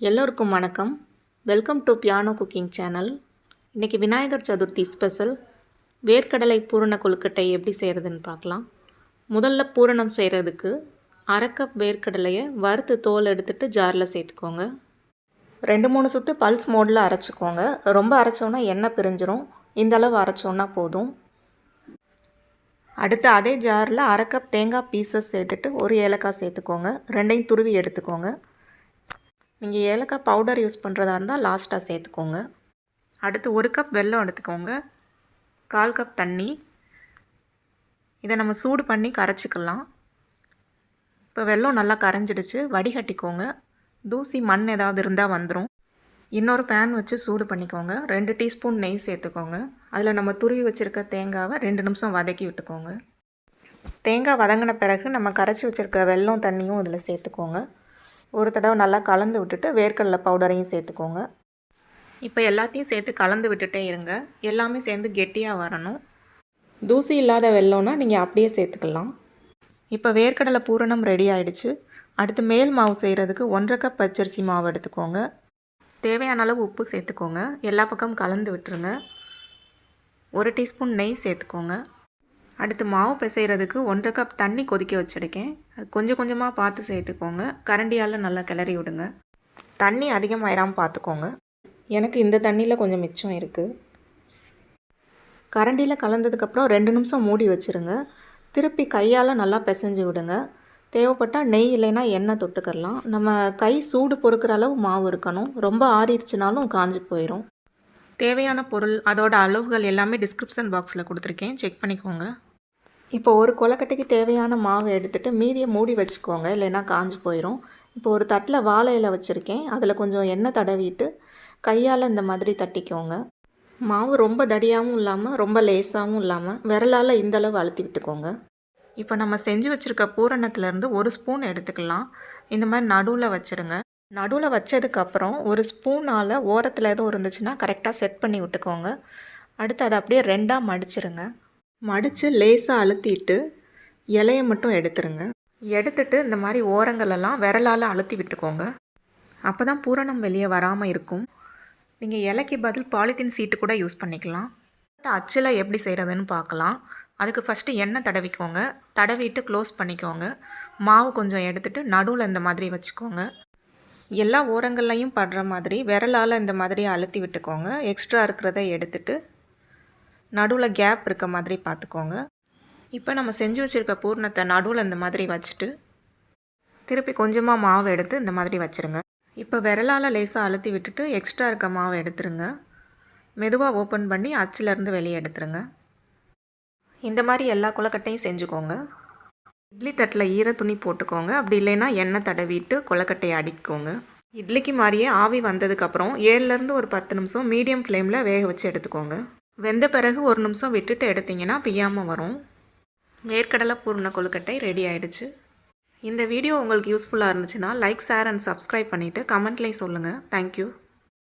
எல்லோருக்கும் வணக்கம். Welcome to piano cooking channel இன்றைக்கி விநாயகர் சதுர்த்தி ஸ்பெஷல் வேர்க்கடலை பூரண கொழுக்கட்டை எப்படி செய்கிறதுன்னு பார்க்கலாம். முதல்ல பூரணம் செய்கிறதுக்கு அரை கப் வேர்க்கடலையை வறுத்து தோல் எடுத்துட்டு ஜாரில் சேர்த்துக்கோங்க. ரெண்டு மூணு சுற்று பல்ஸ் மோடில் அரைச்சிக்கோங்க. ரொம்ப அரைச்சோன்னா எண்ணெய் பிரிஞ்சிரும். இந்த அளவு அரைச்சோன்னா போதும். அடுத்து அதே ஜாரில் அரை கப் தேங்காய் பீசஸ் சேர்த்துட்டு ஒரு ஏலக்காய் சேர்த்துக்கோங்க. ரெண்டையும் துருவி எடுத்துக்கோங்க. நீங்கள் ஏலக்காய் பவுடர் யூஸ் பண்ணுறதா இருந்தால் லாஸ்ட்டாக சேர்த்துக்கோங்க. அடுத்து ஒரு கப் வெல்லம் எடுத்துக்கோங்க. கால் கப் தண்ணி. இதை நம்ம சூடு பண்ணி கரைச்சிக்கலாம். இப்போ வெல்லம் நல்லா கரைஞ்சிடுச்சு. வடிகட்டிக்கோங்க. தூசி மண் ஏதாவது இருந்தால் வந்துடும் இன்னொரு பேன் வச்சு சூடு பண்ணிக்கோங்க. ரெண்டு டீஸ்பூன் நெய் சேர்த்துக்கோங்க. அதில் நம்ம துருவி வச்சுருக்க தேங்காவை ரெண்டு நிமிஷம் வதக்கி விட்டுக்கோங்க. தேங்காய் வதங்கின பிறகு நம்ம கரைச்சி வச்சுருக்க வெல்லம் தண்ணியும் இதில் சேர்த்துக்கோங்க. ஒரு தடவை நல்லா கலந்து விட்டுட்டு வேர்க்கடலை பவுடரையும் சேர்த்துக்கோங்க. இப்போ எல்லாத்தையும் சேர்த்து கலந்து விட்டுட்டே இருங்க. எல்லாமே சேர்ந்து கெட்டியாக வரணும். தூசி இல்லாத வெள்ளம்னா நீங்கள் அப்படியே சேர்த்துக்கலாம். இப்போ வேர்க்கடலை பூரணம் ரெடி ஆயிடுச்சு. அடுத்து மேல் மாவு செய்கிறதுக்கு ஒன்றரை கப் பச்சரிசி மாவு எடுத்துக்கோங்க. தேவையான அளவு உப்பு சேர்த்துக்கோங்க. எல்லா பக்கமும் கலந்து விட்டுருங்க. ஒரு டீஸ்பூன் நெய் சேர்த்துக்கோங்க. அடுத்து மாவு பிசைகிறதுக்கு ஒன்றரை கப் தண்ணி கொதிக்க வச்சுருக்கேன். அது கொஞ்சம் கொஞ்சமாக பார்த்து சேர்த்துக்கோங்க. கரண்டியால் நல்லா கிளறி விடுங்க. தண்ணி அதிகமாயிராமல் பார்த்துக்கோங்க. எனக்கு இந்த தண்ணியில் கொஞ்சம் மிச்சம் இருக்குது கரண்டியில் கலந்ததுக்கப்புறம் ரெண்டு நிமிஷம் மூடி வச்சுருங்க. திருப்பி கையால் நல்லா பிசைஞ்சு விடுங்க. தேவைப்பட்டால் நெய் இல்லைன்னா எண்ணெய் தொட்டுக்கரலாம் நம்ம கை சூடு பொறுக்கிற அளவு மாவு இருக்கணும். ரொம்ப ஆறிடுச்சுனாலும் காஞ்சி போயிடும் தேவையான பொருள் அதோட அளவுகள் எல்லாமே டிஸ்கிரிப்ஷன் பாக்ஸில் கொடுத்துருக்கேன். செக் பண்ணிக்கோங்க. இப்போ ஒரு கொலக்கட்டைக்கு தேவையான மாவை எடுத்துகிட்டு மீதியை மூடி வச்சுக்கோங்க இல்லைன்னா காஞ்சு போயிடும் இப்போ ஒரு தட்டில் வாழை இலை வச்சுருக்கேன். அதில் கொஞ்சம் எண்ணெய் தடவிட்டு கையால் இந்த மாதிரி தட்டிக்கோங்க. மாவு ரொம்ப தடியாகவும் இல்லாமல் ரொம்ப லேசாகவும் இல்லாமல் விரலால் இந்தளவு அழுத்தி விட்டுக்கோங்க. இப்போ நம்ம செஞ்சு வச்சுருக்க பூரணத்துலேருந்து ஒரு ஸ்பூன் எடுத்துக்கலாம். இந்த மாதிரி நடுவில் வச்சுருங்க. நடுவில் வச்சதுக்கப்புறம் ஒரு ஸ்பூனால் ஓரத்தில் எதுவும் இருந்துச்சுன்னா கரெக்டாக செட் பண்ணி விட்டுக்கோங்க. அடுத்து அதை அப்படியே ரெண்டாக மடிச்சிருங்க. மடித்து லேசாக அழுத்திட்டு இலையை மட்டும் எடுத்துருங்க. எடுத்துட்டு இந்த மாதிரி ஓரங்களெல்லாம் விரலால் அழுத்தி விட்டுக்கோங்க. அப்போ தான் பூரணம் வெளியே வராமல் இருக்கும். நீங்கள் இலைக்கு பதில் பாலித்தீன் சீட்டு கூட யூஸ் பண்ணிக்கலாம். அச்சில் எப்படி செய்கிறதுன்னு பார்க்கலாம். அதுக்கு ஃபஸ்ட்டு எண்ணெய் தடவிக்கோங்க. தடவிட்டு க்ளோஸ் பண்ணிக்கோங்க. மாவு கொஞ்சம் எடுத்துகிட்டு நடுவில் இந்த மாதிரி வச்சுக்கோங்க. எல்லா ஓரங்கள்லையும் படுற மாதிரி விரலால் இந்த மாதிரி அழுத்தி விட்டுக்கோங்க. எக்ஸ்ட்ரா இருக்கிறத எடுத்துட்டு நடுவில் கேப் இருக்க மாதிரி பார்த்துக்கோங்க இப்போ நம்ம செஞ்சு வச்சுருக்க பூர்ணத்தை நடுவில் இந்த மாதிரி வச்சுட்டு திருப்பி கொஞ்சமாக மாவு எடுத்து இந்த மாதிரி வச்சுருங்க. இப்போ விரலால் லேசாக அழுத்தி விட்டுட்டு எக்ஸ்ட்ரா இருக்க மாவை எடுத்துருங்க. மெதுவாக ஓப்பன் பண்ணி அச்சிலேருந்து வெளியே எடுத்துருங்க. இந்த மாதிரி எல்லா கொலக்கட்டையும் செஞ்சுக்கோங்க. இட்லி தட்டில் ஈர துணி போட்டுக்கோங்க. அப்படி இல்லைன்னா எண்ணெய் தடவிட்டு கொலக்கட்டையை அடிக்கோங்க. இட்லிக்கு மாதிரியே ஆவி வந்ததுக்கப்புறம் ஏழுலேருந்து ஒரு பத்து நிமிஷம் மீடியம் ஃப்ளேமில் வேக வச்சு எடுத்துக்கோங்க. வெந்த பிறகு ஒரு நிமிஷம் விட்டுட்டு எடுத்திங்கன்னா பியாமல் வரும். வேர்க்கடலை பூர்ண கொழுக்கட்டை ரெடி ஆகிடுச்சு இந்த வீடியோ உங்களுக்கு யூஸ்ஃபுல்லாக இருந்துச்சுன்னா லைக் ஷேர் அண்ட் சப்ஸ்கிரைப் பண்ணிவிட்டு கமெண்ட்லேயும் சொல்லுங்கள் தேங்க்யூ